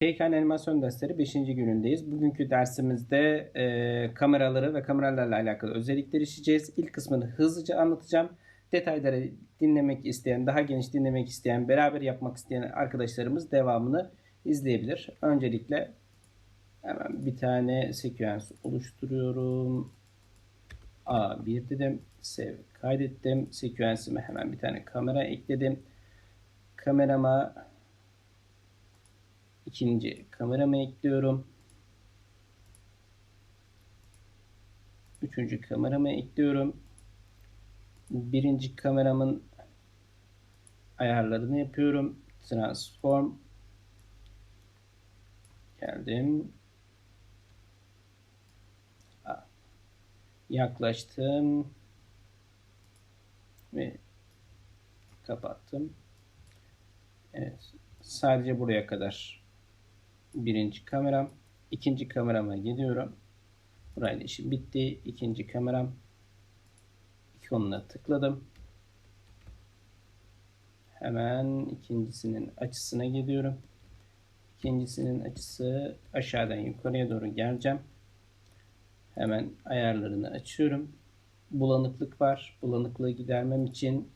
PKN animasyon dersleri 5. günündeyiz. Bugünkü dersimizde e, kameraları ve kameralarla alakalı özellikleri işleyeceğiz. İlk kısmını hızlıca anlatacağım. Detayları dinlemek isteyen, daha geniş dinlemek isteyen, beraber yapmak isteyen arkadaşlarımız devamını izleyebilir. Öncelikle hemen bir tane seküans oluşturuyorum. A1 dedim. Save kaydettim. Seküansime hemen bir tane kamera ekledim. Kamerama ikinci kameramı ekliyorum. Üçüncü kameramı ekliyorum. Birinci kameramın ayarlarını yapıyorum. Transform geldim. Yaklaştım ve kapattım. Evet. Sadece buraya kadar birinci kameram. ikinci kamerama gidiyorum. Burayla işim bitti. İkinci kameram. ikonuna tıkladım. Hemen ikincisinin açısına gidiyorum. İkincisinin açısı aşağıdan yukarıya doğru geleceğim. Hemen ayarlarını açıyorum. Bulanıklık var. Bulanıklığı gidermem için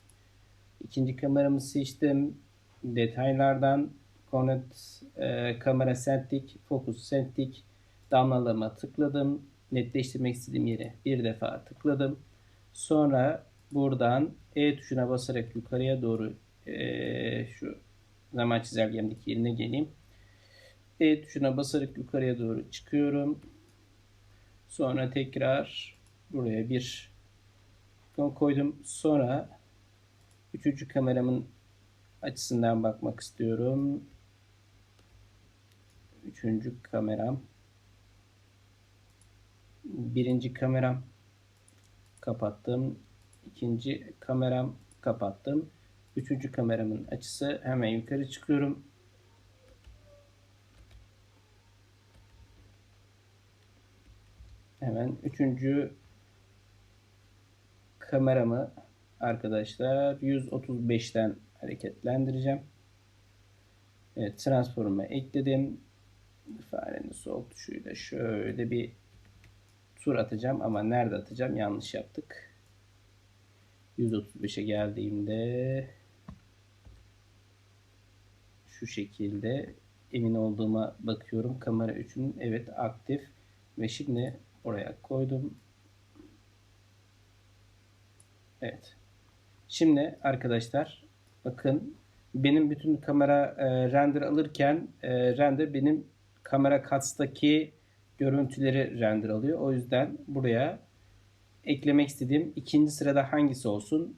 ikinci kameramı seçtim. Detaylardan Cornet e, kamera settik, fokus settik. Damlalama tıkladım. Netleştirmek istediğim yere bir defa tıkladım. Sonra buradan E tuşuna basarak yukarıya doğru e, şu zaman çizelgemdeki yerine geleyim. E tuşuna basarak yukarıya doğru çıkıyorum. Sonra tekrar buraya bir koydum. Sonra üçüncü kameramın açısından bakmak istiyorum. Üçüncü kameram. Birinci kameram. Kapattım. İkinci kameram kapattım. Üçüncü kameramın açısı hemen yukarı çıkıyorum. Hemen üçüncü kameramı arkadaşlar 135'ten hareketlendireceğim. Evet transform'a ekledim. Farenin sol tuşuyla şöyle bir tur atacağım ama nerede atacağım yanlış yaptık. 135'e geldiğimde şu şekilde emin olduğuma bakıyorum. Kamera 3'ün evet aktif ve şimdi oraya koydum. Evet. Şimdi arkadaşlar bakın benim bütün kamera e, render alırken e, render benim kamera kats'taki görüntüleri render alıyor. O yüzden buraya eklemek istediğim ikinci sırada hangisi olsun?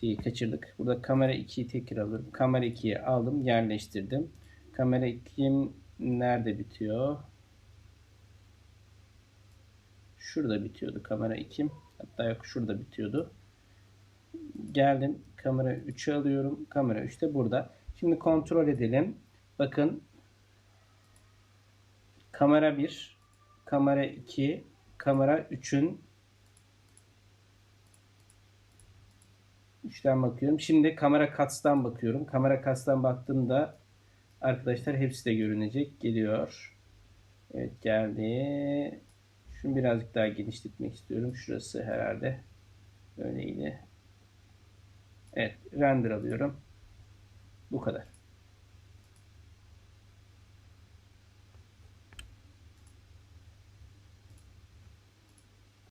Şeyi kaçırdık. Burada kamera 2'yi tekrar alıyorum. Kamera 2'yi aldım, yerleştirdim. Kamera 2'm nerede bitiyor? Şurada bitiyordu kamera 2'm. Hatta yok şurada bitiyordu. Geldim. Kamera 3'ü alıyorum. Kamera 3 de burada. Şimdi kontrol edelim. Bakın. Kamera 1, kamera 2, kamera 3'ün 3'ten bakıyorum. Şimdi kamera kats'tan bakıyorum. Kamera kats'tan baktığımda arkadaşlar hepsi de görünecek. Geliyor. Evet geldi. Şunu birazcık daha genişletmek istiyorum. Şurası herhalde öyleydi. Evet render alıyorum. Bu kadar.